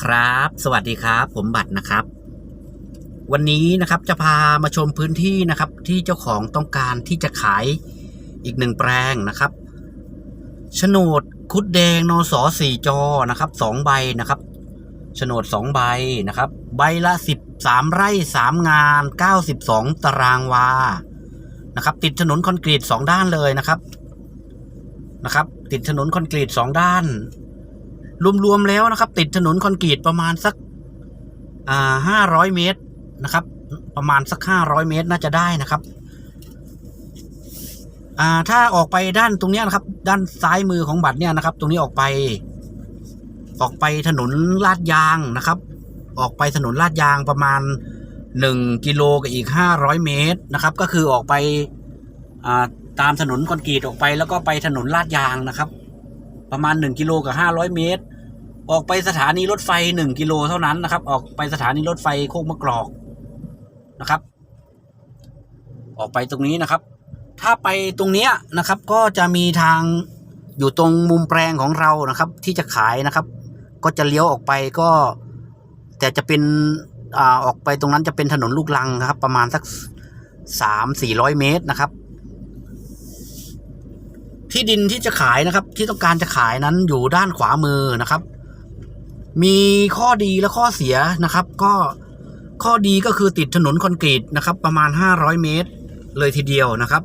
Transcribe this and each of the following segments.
ครับ สวัสดีครับ ผมบัตรนะครับ วันนี้นะครับจะพามาชมพื้นที่นะครับ ที่เจ้าของต้องการที่จะขายอีกหนึ่งแปลงนะครับโฉนดคุดแดงนสสี่จอนะครับสองใบนะครับโฉนดสองใบนะครับ ใบละสิบสามไร่สามงานเก้าสิบสองตารางวานะครับ ติดถนนคอนกรีตสองด้านเลยนะครับนะครับ ติดถนนคอนกรีตสองด้าน รวมๆแล้วนะครับ ติดถนนคอนกรีตประมาณสักอ่าห้าร้อยเมตรนะครับ ประมาณสักห้าร้อยเมตรน่าจะได้นะครับอ่าถ้าออกไปด้านตรงนี้นะครับ ด้านซ้ายมือของบัตรเนี่ยนะครับ ตรงนี้ออกไป ออกไปถนนลาดยางนะครับ ออกไปถนนลาดยางประมาณหนึ่งกิโลกับอีกห้าร้อยเมตรนะครับ ก็คือออกไปอ่าตามถนนคอนกรีตออกไปแล้วก็ไปถนนลาดยางนะครับ ประมาณหนึ่งกิโลกับห้าร้อยเมตร ออกไปสถานีรถไฟหนึ่งกิโลเท่านั้นนะครับ ออกไปสถานีรถไฟโคกมะกรอกนะครับ ออกไปตรงนี้นะครับ ถ้าไปตรงเนี้ยนะครับ ก็จะมีทางอยู่ตรงมุมแปลงของเรานะครับ ที่จะขายนะครับ ก็จะเลี้ยวออกไปก็ แต่จะเป็นอ่าออกไปตรงนั้นจะเป็นถนนลูกลังนะครับ ประมาณสักสามสี่ร้อยเมตรนะครับ ที่ดินที่จะขายนะครับ ที่ต้องการจะขายนั้นอยู่ด้านขวามือนะครับ มีข้อดีและข้อเสียนะครับ ก็ข้อดีก็คือติดถนนคอนกรีตนะครับ ประมาณ 500 เมตร เลยทีเดียวนะครับ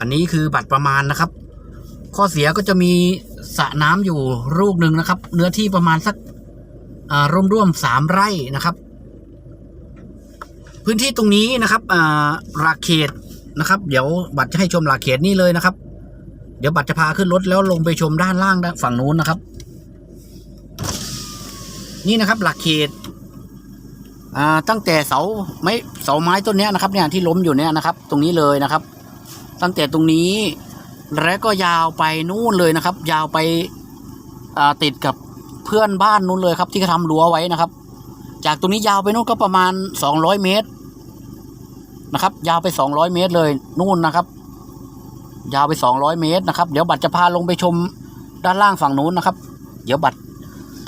อันนี้คือบัตรประมาณนะครับ ข้อเสียก็จะมีสระน้ำอยู่ลูกหนึ่งนะครับ เนื้อที่ประมาณสักอ่าร่วมๆสามไร่นะครับ พื้นที่ตรงนี้นะครับอ่าราเขตนะครับ เดี๋ยวบัตรจะให้ชมราเขตนี่เลยนะครับ เดี๋ยวบัตรจะพาขึ้นรถแล้วลงไปชมด้านล่างด้านฝั่งนู้นนะครับ นี่นะครับ หลักเขตตั้งแต่เสาไม้เสาไม้ต้นนี้นะครับ เนี่ยที่ล้มอยู่เนี่ยนะครับ ตรงนี้เลยนะครับ ตั้งแต่ตรงนี้แล้วก็ยาวไปนู่นเลยนะครับ ยาวไปติดกับเพื่อนบ้านนู้นเลยครับ ที่เขาทำรั้วไว้นะครับ จากตรงนี้ยาวไปนู่นก็ประมาณสองร้อยเมตรนะครับ ยาวไปสองร้อยเมตรเลยนู่นนะครับ ยาวไปสองร้อยเมตรนะครับเดี๋ยวบัตรจะพาลงไปชมด้านล่างฝั่งนู้นนะครับ เดี๋ยวบัตร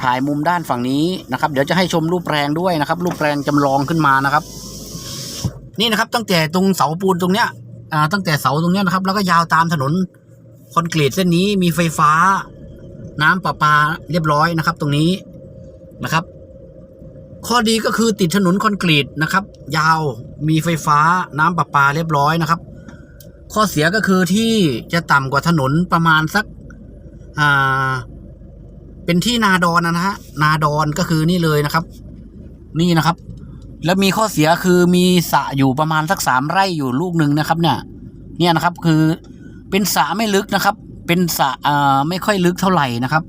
ถ่ายมุมด้านฝั่งนี้นะครับ เดี๋ยวจะให้ชมรูปแปลงด้วยนะครับ รูปแปลงจำลองขึ้นมานะครับ นี่นะครับ ตั้งแต่ตรงเสาปูนตรงเนี้ยอ่าตั้งแต่เสาตรงเนี้ยนะครับ แล้วก็ยาวตามถนนคอนกรีตเส้นนี้มีไฟฟ้า น้ำประปาเรียบร้อยนะครับ ตรงนี้นะครับ ข้อดีก็คือติดถนนคอนกรีตนะครับ ยาวมีไฟฟ้าน้ำประปาเรียบร้อยนะครับ ข้อเสียก็คือที่จะต่ำกว่าถนนประมาณสัก อ่า เป็นที่นาดอนนะฮะ นาดอนก็คือนี่เลยนะครับ นี่นะครับ แล้วมีข้อเสียคือมีสระอยู่ประมาณสักสามไร่อยู่ลูกหนึ่งนะครับ เนี่ย เนี่ยนะครับ คือเป็นสระไม่ลึกนะครับ เป็นสระอ่าไม่ค่อยลึกเท่าไหร่นะครับ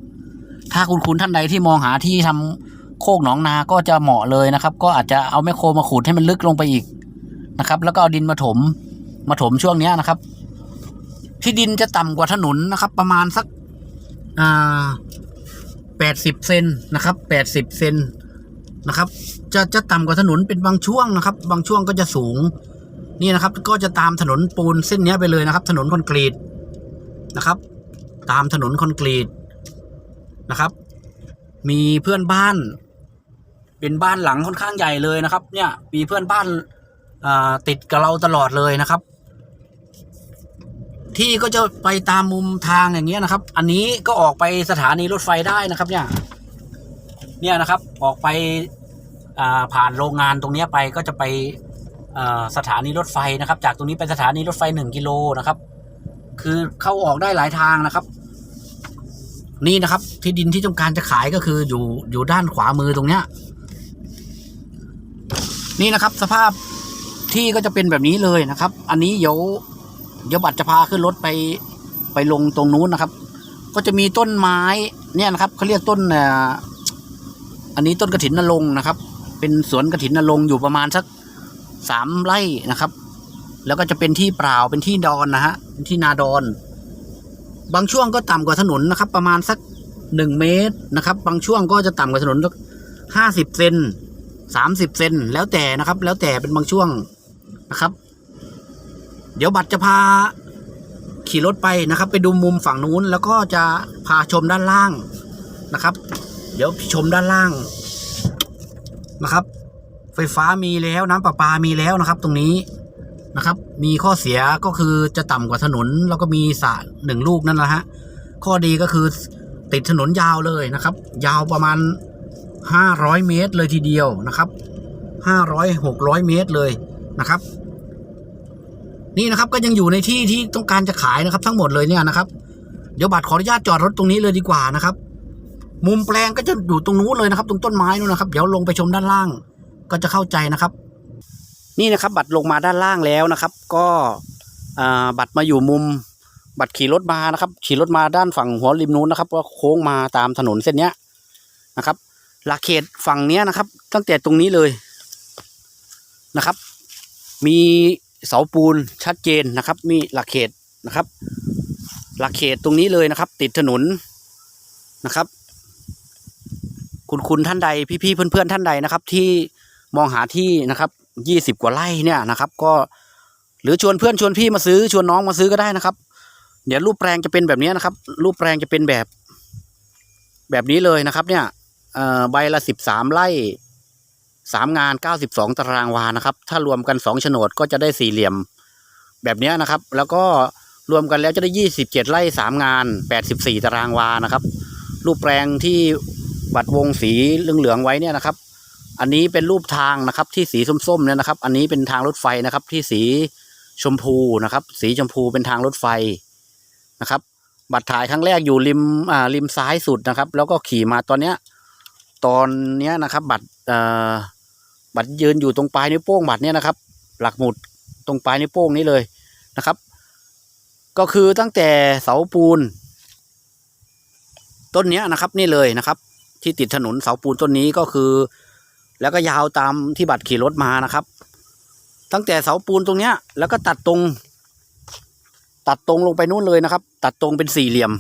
ถ้าคุณคุณท่านใดที่มองหาที่ทำโคกหนองนาก็จะเหมาะเลยนะครับ ก็อาจจะเอาแมคโครมาขุดให้มันลึกลงไปอีกนะครับ แล้วก็เอาดินมาถม มาถมช่วงเนี้ยนะครับ ที่ดินจะต่ำกว่าถนนนะครับ ประมาณสักอ่าแปดสิบเซนนะครับแปดสิบเซนนะครับ จะจะต่ำกว่าถนนเป็นบางช่วงนะครับ บางช่วงก็จะสูง นี่นะครับ ก็จะตามถนนปูนเส้นนี้ไปเลยนะครับ ถนนคอนกรีตนะครับ ตามถนนคอนกรีตนะครับ มีเพื่อนบ้าน เป็นบ้านหลังค่อนข้างใหญ่เลยนะครับ เนี่ย มีเพื่อนบ้าน ติดกับเราตลอดเลยนะครับ ที่ก็จะไปตามมุมทางอย่างเงี้ยนะครับ อันนี้ก็ออกไปสถานีรถไฟได้นะครับ เนี่ย เนี่ยนะครับออกไปผ่านโรงงานตรงนี้ไปก็จะไปสถานีรถไฟนะครับ จากตรงนี้ไปสถานีรถไฟหนึ่งกิโลนะครับ คือเข้าออกได้หลายทางนะครับ นี่นะครับ ที่ดินที่ต้องการจะขายก็คืออยู่อยู่ด้านขวามือตรงเนี้ย นี่นะครับ สภาพ ที่ก็จะเป็นแบบนี้เลยนะครับ อันนี้เดี๋ยวเดี๋ยวบัตรจะพาขึ้นรถไปไปลงตรงนู้นนะครับ ก็จะมีต้นไม้เนี่ยนะครับเขาเรียกต้นอันนี้ต้นกระถินนรงนะครับ เป็นสวนกระถินนรงอยู่ประมาณสักสามไร่นะครับ แล้วก็จะเป็นที่เปล่าเป็นที่ดอนนะฮะเป็นที่นาดอน บางช่วงก็ต่ำกว่าถนนนะครับ ประมาณสักหนึ่งเมตรนะครับ บางช่วงก็จะต่ำกว่าถนนสักห้าสิบเซนสามสิบเซนแล้วแต่นะครับ แล้วแต่เป็นบางช่วง นะครับ เดี๋ยวบัตรจะพาขี่รถไปนะครับ ไปดูมุมฝั่งนู้นแล้วก็จะพาชมด้านล่างนะครับ เดี๋ยวชมด้านล่างนะครับ ไฟฟ้ามีแล้วน้ำประปามีแล้วนะครับ ตรงนี้นะครับ มีข้อเสียก็คือจะต่ำกว่าถนน แล้วก็มีสระหนึ่งลูกนั่นแหละฮะข้อดีก็คือติดถนนยาวเลยนะครับ ยาวประมาณห้าร้อยเมตรเลยทีเดียวนะครับห้าร้อยหกร้อยเมตรเลยนะครับ นี่นะครับก็ยังอยู่ในที่ที่ต้องการจะขายนะครับ ทั้งหมดเลยเนี่ยนะครับ เดี๋ยวบัตรขออนุญาตจอดรถตรงนี้เลยดีกว่านะครับ มุมแปลงก็จะอยู่ตรงนู้นเลยนะครับ ตรงต้นไม้นู้นนะครับ เดี๋ยวลงไปชมด้านล่าง ก็จะเข้าใจนะครับ นี่นะครับ บัตรลงมาด้านล่างแล้วนะครับ ก็อ่าบัตรมาอยู่มุมบัตรขี่รถมานะครับ ขี่รถมาด้านฝั่งหัวริมนู้นนะครับก็โค้งมาตามถนนเส้นเนี้ยนะครับ หลักเขตฝั่งเนี้ยนะครับ ตั้งแต่ตรงนี้เลยนะครับ มี เสาปูนชัดเจนนะครับ มีหลักเขตนะครับ หลักเขตตรงนี้เลยนะครับ ติดถนนนะครับ คุณคุณท่านใดพี่ๆเพื่อนๆท่านใดนะครับ ที่มองหาที่นะครับยี่สิบกว่าไร่เนี่ยนะครับ ก็หรือชวนเพื่อนชวนพี่มาซื้อชวนน้องมาซื้อก็ได้นะครับ เดี๋ยวรูปแปลงจะเป็นแบบนี้นะครับ รูปแปลงจะเป็นแบบ แบบนี้เลยนะครับ เนี่ยใบละสิบสามไร่ สามงานเก้าสิบสองตารางวานะครับ ถ้ารวมกันสองโฉนดก็จะได้สี่เหลี่ยมแบบนี้นะครับ แล้วก็รวมกันแล้วจะได้ยี่สิบเจ็ดไร่สามงานแปดสิบสี่ตารางวานะครับ รูปแปลงที่บัตรวงสีเหลืองๆไว้เนี่ยนะครับ อันนี้เป็นรูปทางนะครับที่สีส้มๆเนี่ยนะครับ อันนี้เป็นทางรถไฟนะครับที่สีชมพูนะครับ สีชมพูเป็นทางรถไฟนะครับ บัตรถ่ายครั้งแรกอยู่ริมอ่าริมซ้ายสุดนะครับ แล้วก็ขี่มาตอนเนี้ยตอนเนี้ยนะครับ บัตรเอ่อ บัตรยืนอยู่ตรงปลายนิ้วโป้งบัตรเนี่ยนะครับ หลักหมุดตรงปลายนิ้วโป้งนี้เลยนะครับ ก็คือตั้งแต่เสาปูน ต้นนี้นะครับนี่เลยนะครับ ที่ติดถนนเสาปูนต้นนี้ก็คือ แล้วก็ยาวตามที่บัตรขี่รถมานะครับ ตั้งแต่เสาปูนตรงเนี้ย แล้วก็ตัดตรง ตัดตรงลงไปนู่นเลยนะครับ ตัดตรงเป็นสี่เหลี่ยม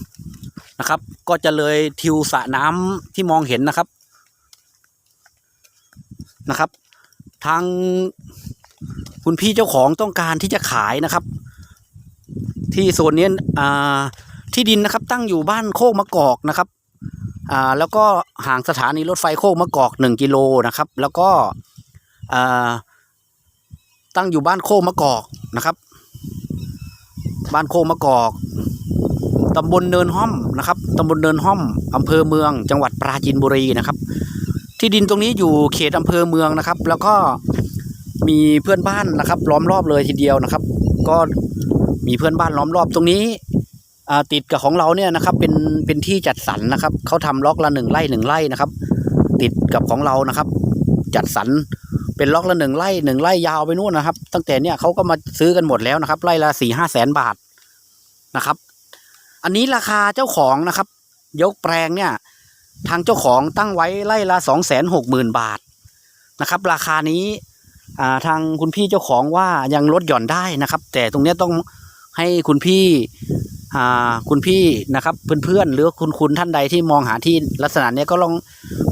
นะครับ ก็จะเลยทิวสระน้ำที่มองเห็นนะครับ นะครับ ทางคุณพี่เจ้าของต้องการที่จะขายนะครับ ที่โซนนี้ที่ดินนะครับตั้งอยู่บ้านโคกมะกอกนะครับแล้วก็ห่างสถานีรถไฟโคกมะกอกหนึ่งกิโลนะครับ แล้วก็ตั้งอยู่บ้านโคกมะกอกนะครับ บ้านโคกมะกอกตำบลเนินห้อมนะครับตำบลเนินห้อมอำเภอเมืองจังหวัดปราจีนบุรีนะครับ ที่ดินตรงนี้อยู่เขตอำเภอเมืองนะครับ แล้วก็มีเพื่อนบ้านนะครับล้อมรอบเลยทีเดียวนะครับ ก็มีเพื่อนบ้านล้อมรอบตรงนี้ติดกับของเราเนี่ยนะครับเป็นเป็นที่จัดสรรนะครับเขาทำล็อกละหนึ่งไร่หนึ่งไร่นะครับ ติดกับของเรานะครับ จัดสรรเป็นล็อกละหนึ่งไร่หนึ่งไร่ยาวไปนู่นนะครับ ตั้งแต่เนี่ยเขาก็มาซื้อกันหมดแล้วนะครับ ไร่ละสี่ห้าแสนบาทนะครับ อันนี้ราคาเจ้าของนะครับ ยกแปลงเนี่ย ทางเจ้าของตั้งไว้ไร่ละสองแสนหกหมื่นบาทนะครับ ราคานี้ทางคุณพี่เจ้าของว่ายังลดหย่อนได้นะครับ แต่ตรงนี้ต้องให้คุณพี่คุณพี่นะครับเพื่อนๆหรือคุณคุณท่านใดที่มองหาที่ลักษณะนี้ก็ลอง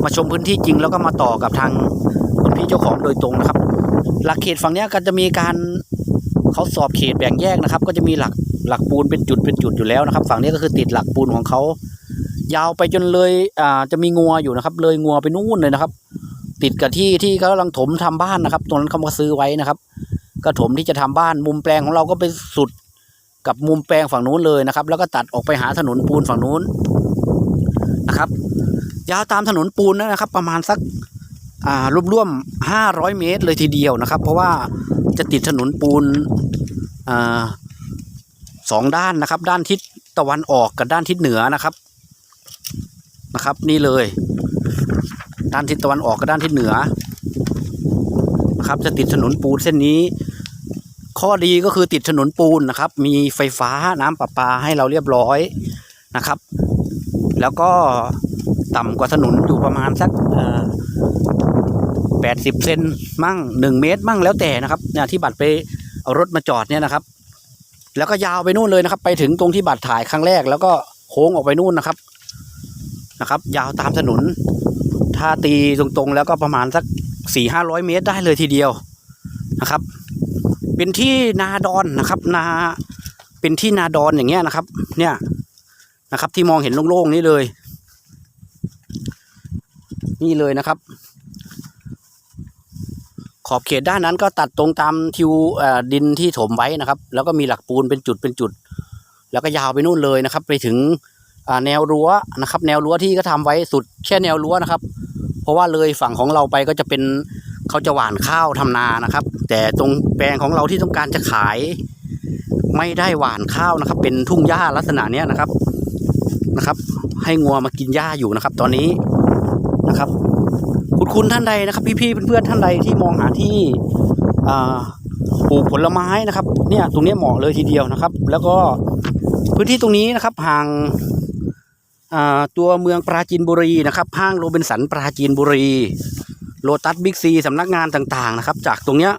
มาชมพื้นที่จริง แล้วก็มาต่อกับทางคุณพี่เจ้าของโดยตรงนะครับหลักเขตฝั่งนี้ก็จะมีการเขาสอบเขตแบ่งแยกนะครับ ก็จะมีหลักหลักปูนเป็นจุดเป็นจุดอยู่แล้วนะครับ ฝั่งนี้ก็คือติดหลักปูนของเขา ยาวไปจนเลยอ่าจะมีงัวอยู่นะครับ เลยงัวไปนู่นเลยนะครับ ติดกับที่ที่เขากำลังถมทำบ้านนะครับ ตรงนั้นเขามาซื้อไว้นะครับ ก็ถมที่จะทำบ้านมุมแปลงของเราก็ไปสุดกับมุมแปลงฝั่งนู้นเลยนะครับ แล้วก็ตัดออกไปหาถนนปูนฝั่งนู้นนะครับยาวตามถนนปูนนะครับ ประมาณสักอ่ารวมร่วมห้าร้อยเมตรเลยทีเดียวนะครับ เพราะว่าจะติดถนนปูนอ่าสองด้านนะครับ ด้านทิศตะวันออกกับด้านทิศเหนือนะครับ นะครับ นี่เลย ด้านทิศตะวันออกกับด้านทิศเหนือนะครับ จะติดถนนปูนเส้นนี้ ข้อดีก็คือติดถนนปูนนะครับ มีไฟฟ้าน้ำประปาให้เราเรียบร้อยนะครับ แล้วก็ต่ำกว่าถนนอยู่ประมาณสักแปดสิบเซนมั่งหนึ่งเมตรมั่งแล้วแต่นะครับเนี่ยที่บัตรไปเอารถมาจอดเนี่ยนะครับ แล้วก็ยาวไปนู่นเลยนะครับ ไปถึงตรงที่บัตรถ่ายครั้งแรก แล้วก็โค้งออกไปนู่นนะครับ นะครับ ยาวตามถนน ถ้าตีตรงๆ แล้วก็ประมาณสักสี่ห้าร้อยเมตรได้เลยทีเดียวนะครับ เป็นที่นาดอนนะครับ นาเป็นที่นาดอนอย่างเงี้ยนะครับ เนี่ยนะครับ ที่มองเห็นโล่งๆนี้เลย นี่เลยนะครับ ขอบเขตด้านนั้นก็ตัดตรงตามทิวเออดินที่ถมไว้นะครับ แล้วก็มีหลักปูนเป็นจุดเป็นจุด แล้วก็ยาวไปนู่นเลยนะครับ ไปถึง แนวรั้วนะครับ แนวรั้วที่ก็ทำไว้สุดแค่แนวรั้วนะครับ เพราะว่าเลยฝั่งของเราไปก็จะเป็นเขาจะหว่านข้าวทำนานะครับ แต่ตรงแปลงของเราที่ต้องการจะขาย ไม่ได้หว่านข้าวนะครับ เป็นทุ่งหญ้าลักษณะเนี้ยนะครับนะครับ ให้งัวมากินหญ้าอยู่นะครับ ตอนนี้นะครับคุณคุณท่านใดนะครับ พี่ๆเพื่อนๆท่านใดที่มองหาที่ปลูกผลไม้นะครับ เนี่ยตรงนี้เหมาะเลยทีเดียวนะครับ แล้วก็พื้นที่ตรงนี้นะครับห่าง ตัวเมืองปราจีนบุรีนะครับห้างโรบินสันปราจีนบุรีโลตัสบิ๊กซีสำนักงานต่างๆนะครับ จากตรงเนี้ย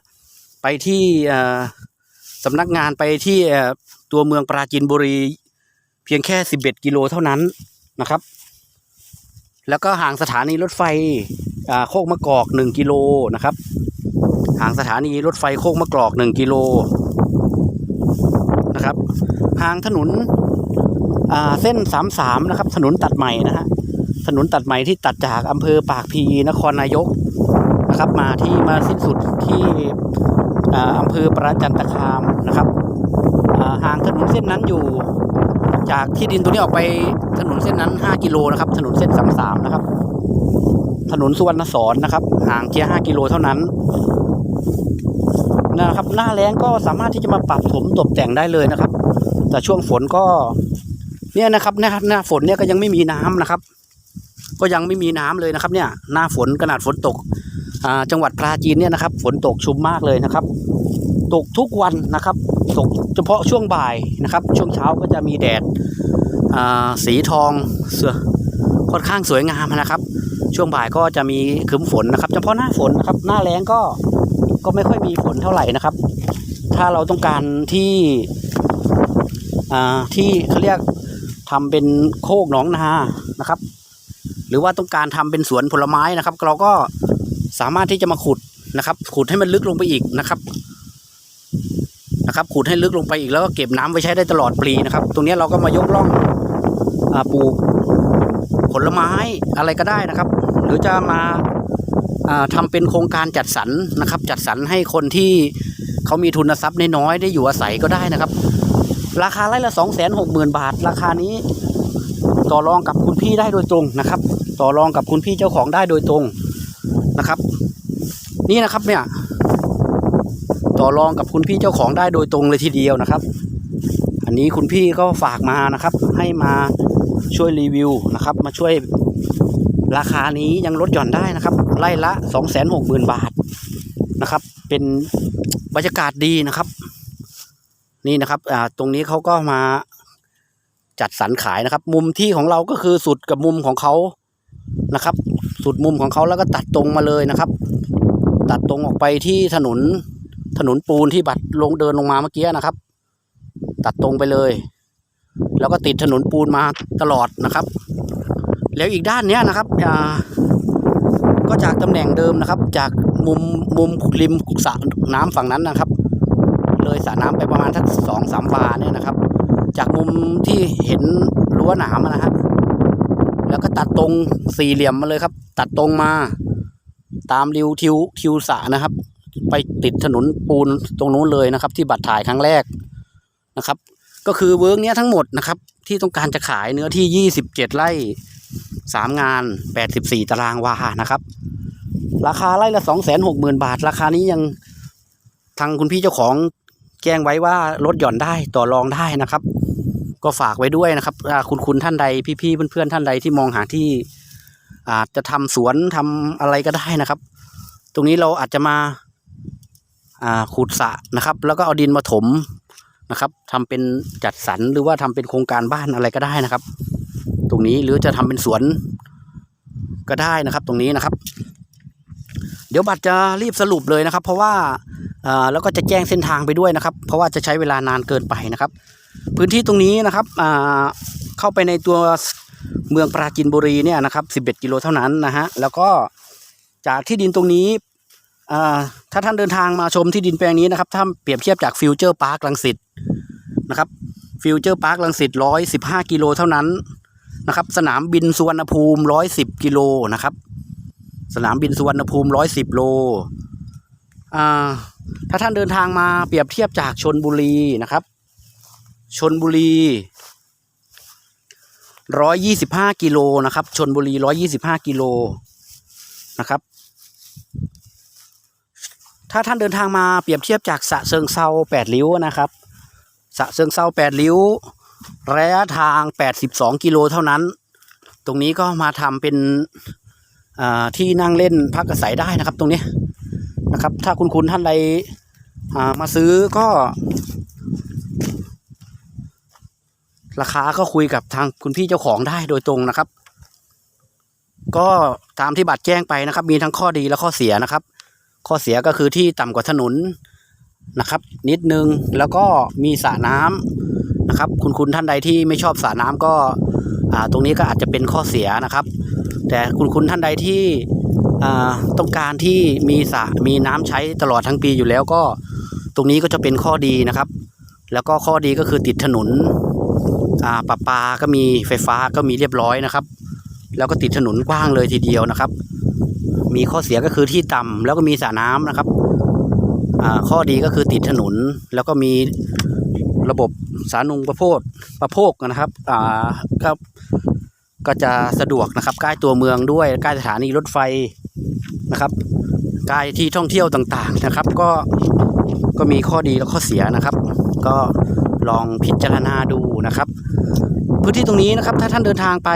ไปที่อ่าสำนักงานไปที่ตัวเมืองปราจีนบุรี เพียงแค่ 11 กิโลเท่านั้นนะครับ แล้วก็ห่างสถานีรถไฟโคกมะกอก 1 กิโลนะครับ ห่างสถานีรถไฟโคกมะกอก 1 กิโลนะครับห่างถนน อ่าเส้น33นะครับ ถนนตัดใหม่นะฮะถนนตัดใหม่ที่ตัดจากอำเภอปากพีนครนายกนะครับ มาที่มาสิ้นสุดที่อาอำเภอประจันตคามนะครับาห่างถนนเส้นนั้นอยู่ จากที่ดินตรงนี้ออกไปถนนเส้นนั้น 5 กิโลนะครับ ถนนเส้น33นะครับ ถนนสุวรรณสอนนะครับ ห่างแค่5กิโลเท่านั้นนะครับหน้าแล้งก็สามารถที่จะมาปรับถมตกแต่งได้เลยนะครับ แต่ช่วงฝนก็ เนี่ยนะครับหน้าหน้าฝนเนี่ยก็ยังไม่มีน้ำนะครับ ก็ยังไม่มีน้ำเลยนะครับ เนี่ย หน้าฝนขนาดฝนตกอ่าจังหวัดปราจีนเนี่ยนะครับ ฝนตกชุมมากเลยนะครับ ตกทุกวันนะครับ ตกเฉพาะช่วงบ่ายนะครับ ช่วงเช้าก็จะมีแดดอ่าสีทองเสือค่อนข้างสวยงามนะครับ ช่วงบ่ายก็จะมีครึ้มฝนนะครับ เฉพาะหน้าฝนนะครับ หน้าแล้งก็ก็ไม่ค่อยมีฝนเท่าไหร่นะครับ ถ้าเราต้องการที่อ่าที่เขาเรียก ทำเป็นโคกหนองนานะครับ หรือว่าต้องการทำเป็นสวนผลไม้นะครับ เราก็สามารถที่จะมาขุดนะครับ ขุดให้มันลึกลงไปอีกนะครับนะครับ ขุดให้ลึกลงไปอีกแล้วก็เก็บน้ำไว้ใช้ได้ตลอดปีนะครับ ตรงนี้เราก็มายกร่องอปลูกผลไม้อะไรก็ได้นะครับ หรือจะมาอ่าทำาเป็นโครงการจัดสรรนะครับ จัดสรรให้คนที่เขามีทุนทรัพย์น้อยๆได้อยู่อาศัยก็ได้นะครับ ราคาไร่ละสองแสนหกหมื่นบาท ราคานี้ ต่อรองกับคุณพี่ได้โดยตรงนะครับ ต่อรองกับคุณพี่เจ้าของได้โดยตรงนะครับ นี่นะครับเนี่ย ต่อรองกับคุณพี่เจ้าของได้โดยตรงเลยทีเดียวนะครับ อันนี้คุณพี่ก็ฝากมานะครับ ให้มาช่วยรีวิวนะครับ มาช่วยราคานี้ยังลดหย่อนได้นะครับ ไล่ละสองแสนหกหมื่นบาทนะครับ เป็นบรรยากาศดีนะครับ นี่นะครับอ่าตรงนี้เขาก็มาจัดสรรขายนะครับ มุมที่ของเราก็คือสุดกับมุมของเขานะครับ สุดมุมของเขาแล้วก็ตัดตรงมาเลยนะครับ ตัดตรงออกไปที่ถนนถนนปูนที่บัดลงเดินลงมาเมื่อกี้นะครับ ตัดตรงไปเลย แล้วก็ติดถนนปูนมาตลอดนะครับ แล้วอีกด้านเนี้ยนะครับอ่าก็จากตำแหน่งเดิมนะครับ จากมุมมุมริมสระน้ำฝั่งนั้นนะครับ เลยสระน้ำไปประมาณทักสองสามวาเนี่ยนะครับ จากมุมที่เห็นรั้วหนามอะนะฮะแล้วก็ตัดตรงสี่เหลี่ยมมาเลยครับ ตัดตรงมาตามริวทิวทิวสระนะครับ ไปติดถนนปูนตรงนู้นเลยนะครับ ที่บัตรถ่ายครั้งแรกนะครับ ก็คือเวิร์กเนี้ยทั้งหมดนะครับ ที่ต้องการจะขายเนื้อที่ยี่สิบเจ็ดไร่สามงานแปดสิบสี่ตารางวานะครับ ราคาไร่ละสองแสนหกหมื่นบาท ราคานี้ยังทางคุณพี่เจ้าของ แจ้งไว้ว่าลดหย่อนได้ต่อรองได้นะครับ ก็ฝากไว้ด้วยนะครับคุณคุณท่านใดพี่ๆเพื่อนๆท่านใดที่มองหาที่อาจจะทำสวนทำอะไรก็ได้นะครับ ตรงนี้เราอาจจะมาขุดสระนะครับ แล้วก็เอาดินมาถมนะครับทำเป็นจัดสรรหรือว่าทำเป็นโครงการบ้านอะไรก็ได้นะครับ ตรงนี้หรือจะทำเป็นสวนก็ได้นะครับ ตรงนี้นะครับ เดี๋ยวบัตรจะรีบสรุปเลยนะครับ เพราะว่า แล้วก็จะแจ้งเส้นทางไปด้วยนะครับ เพราะว่าจะใช้เวลานานเกินไปนะครับ พื้นที่ตรงนี้นะครับเข้าไปในตัวเมืองปราจินบุรีเนี่ยนะครับ 11 กิโลเท่านั้นนะฮะแล้วก็จากที่ดินตรงนี้ถ้าท่านเดินทางมาชมที่ดินแปลงนี้นะครับถ้าเปรียบเทียบจากฟิวเจอร์พาร์คลังสิตนะครับฟิวเจอร์พาร์คลังสิตร้อยสิบห้ากิโลเท่านั้นนะครับ สนามบินสุวรรณภูมิร้อยสิบกิโลนะครับ สนามบินสุวรรณภูมิร้อยสิบโล ถ้าท่านเดินทางมาเปรียบเทียบจากชนบุรีนะครับ ชนบุรีร้อยยี่สิบห้ากิโลนะครับชนบุรีร้อยยี่สิบห้ากิโลนะครับ ถ้าท่านเดินทางมาเปรียบเทียบจากสะเชิงเซาแปดริ้วนะครับสะเชิงเซาแปดริ้วระยะทาง82กิโลเท่านั้น ตรงนี้ก็มาทำเป็นที่นั่งเล่นพักอาศัยได้นะครับ ตรงนี้ นะครับ ถ้าคุณคุณท่านใดมาซื้อก็ ราคาก็คุยกับทางคุณพี่เจ้าของได้โดยตรงนะครับ ก็ตามที่บัตรแจ้งไปนะครับ มีทั้งข้อดีและข้อเสียนะครับ ข้อเสียก็คือที่ต่ำกว่าถนนนะครับ นิดนึงแล้วก็มีสระน้ำนะครับ คุณคุณท่านใดที่ไม่ชอบสระน้ำก็ตรงนี้ก็อาจจะเป็นข้อเสียนะครับ แต่คุณคุณท่านใดที่ ต้องการที่มีสระมีน้ำใช้ตลอดทั้งปีอยู่แล้วก็ตรงนี้ก็จะเป็นข้อดีนะครับ แล้วก็ข้อดีก็คือติดถนนอ่าประปาก็มีไฟฟ้าก็มีเรียบร้อยนะครับ แล้วก็ติดถนนกว้างเลยทีเดียวนะครับ มีข้อเสียก็คือที่ต่ำแล้วก็มีสระน้ำนะครับข้อดีก็คือติดถนนแล้วก็มีระบบสาธารณูปโภคประโภคนะครับก็ก็จะสะดวกนะครับ ใกล้ตัวเมืองด้วยใกล้สถานีรถไฟ นะครับกล้ที่ท่องเที่ยวต่างๆนะครับ ก็ก็มีข้อดีและข้อเสียนะครับ ก็ลองพิจารณาดูนะครับ พื้นที่ตรงนี้นะครับ ถ้าท่านเดินทางไป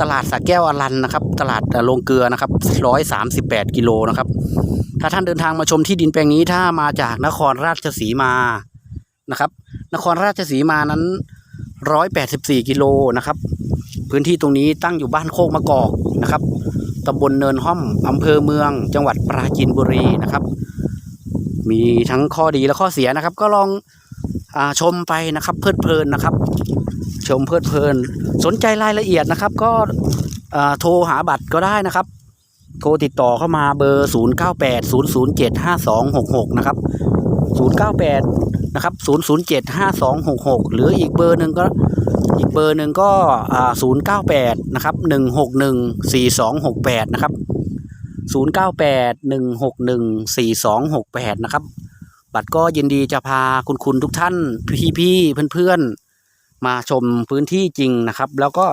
ตลาดสระแก้วอรันนะครับ ตลาดโรงเกลือนะครับร้อยสามสิบแปดกิโลนะครับ ถ้าท่านเดินทางมาชมที่ดินแปลงนี้ถ้ามาจากนครราชสีมานะครับ นครราชสีมานั้นร้อยแปดสิบสี่กิโลนะครับ พื้นที่ตรงนี้ตั้งอยู่บ้านโคกมะกอกนะครับ ตำบลเนินห้อมอำเภอเมือง จังหวัดปราจีนบุรีนะครับ มีทั้งข้อดีและข้อเสียนะครับ ก็ลองอชมไปนะครับ เพลิดเพลินนะครับ ชมเพลิดเพลิน สนใจรายละเอียดนะครับ ก็โทรหาบัตรก็ได้นะครับ โทรติดต่อเข้ามาเบอร์ 0 9 8 0 0 7 5 2 6 6 นะครับ 098 นะครับ 007 5266 หรืออีกเบอร์หนึ่งก็ อีกเบอร์หนึ่งก็อ่า098นะครับ161 4268นะครับ098 161 4268นะครับ บัตรก็ยินดีจะพาคุณคุณทุกท่าน พี่ๆเพื่อนๆ มาชมพื้นที่จริงนะครับ แล้วก็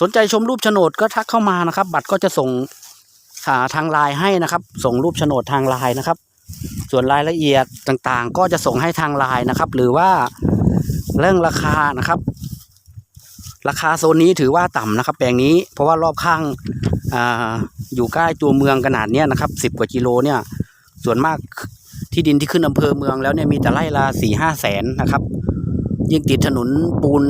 สนใจชมรูปโฉนดก็ทักเข้ามานะครับ บัตรก็จะส่งาทางไลน์ให้นะครับ ส่งรูปโฉนดทางไลน์นะครับ ส่วนรายละเอียดต่างๆ ก็จะส่งให้ทางไลน์นะครับ หรือว่าเรื่องราคานะครับ ราคาโซนนี้ถือว่าต่ำนะครับ แปลงนี้เพราะว่ารอบข้างอ่าอยู่ใกล้ตัวเมืองขนาดเนี้ยนะครับสิบกว่ากิโลเนี่ย ส่วนมากที่ดินที่ขึ้นอำเภอเมืองแล้วเนี่ยมีแต่ไร่ละสี่ห้าแสนนะครับ ยิ่งติดถนนปูน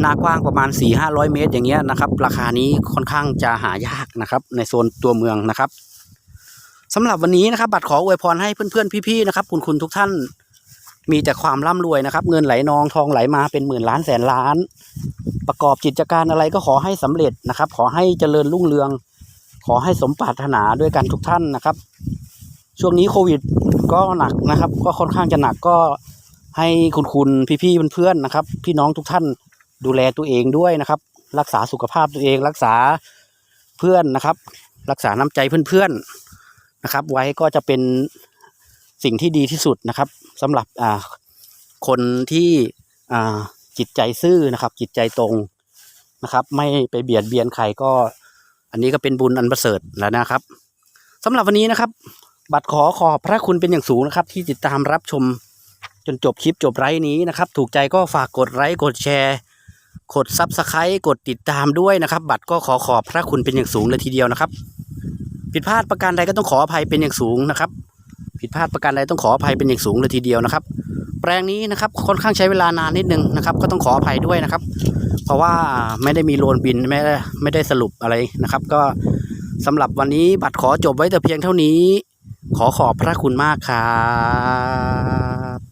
หน้ากว้างประมาณสี่ห้าร้อยเมตรอย่างเงี้ยนะครับ ราคานี้ค่อนข้างจะหายากนะครับ ในโซนตัวเมืองนะครับสำหรับวันนี้นะครับ บัตรขออวยพรให้เพื่อนๆพี่ๆนะครับ คุณคุณทุกท่าน มีแต่ความร่ำรวยนะครับ เงินไหลนองทองไหลมาเป็นหมื่นล้านแสนล้าน ประกอบกิจการอะไรก็ขอให้สำเร็จนะครับ ขอให้เจริญรุ่งเรือง ขอให้สมปรารถนาด้วยกันทุกท่านนะครับ ช่วงนี้โควิดก็หนักนะครับ ก็ค่อนข้างจะหนักก็ให้คุณคุณพี่ๆเพื่อนๆนะครับ พี่น้องทุกท่านดูแลตัวเองด้วยนะครับ รักษาสุขภาพตัวเองรักษาเพื่อนนะครับ รักษาน้ำใจเพื่อนๆนะครับ ไว้ก็จะเป็น สิ่งที่ดีที่สุดนะครับสำหรับคนที่จิตใจซื่อนะครับ จิตใจตรงนะครับ ไม่ไปเบียดเบียนใครก็ อันนี้ก็เป็นบุญอันประเสริฐแล้วนะครับสำหรับวันนี้นะครับ บัตรขอขอบพระคุณเป็นอย่างสูงนะครับ ที่ติดตามรับชมจนจบคลิปจบไลฟ์นี้นะครับ ถูกใจก็ฝากกดไลค์กดแชร์กดซับสไครต์กดติดตามด้วยนะครับ บัตรก็ขอขอบพระคุณเป็นอย่างสูงเลยทีเดียวนะครับ ผิดพลาดประการใดก็ต้องขออภัยเป็นอย่างสูงนะครับ ผิดพลาดประการใดต้องขออภัยเป็นอย่างสูงเลยทีเดียวนะครับ แปลงนี้นะครับค่อนข้างใช้เวลานานนิดนึงนะครับ ก็ต้องขออภัยด้วยนะครับ เพราะว่าไม่ได้มีโลนบินไม่ได้ไม่ได้สรุปอะไรนะครับ ก็สำหรับวันนี้บัตรขอจบไว้แต่เพียงเท่านี้ ขอขอบพระคุณมากครับ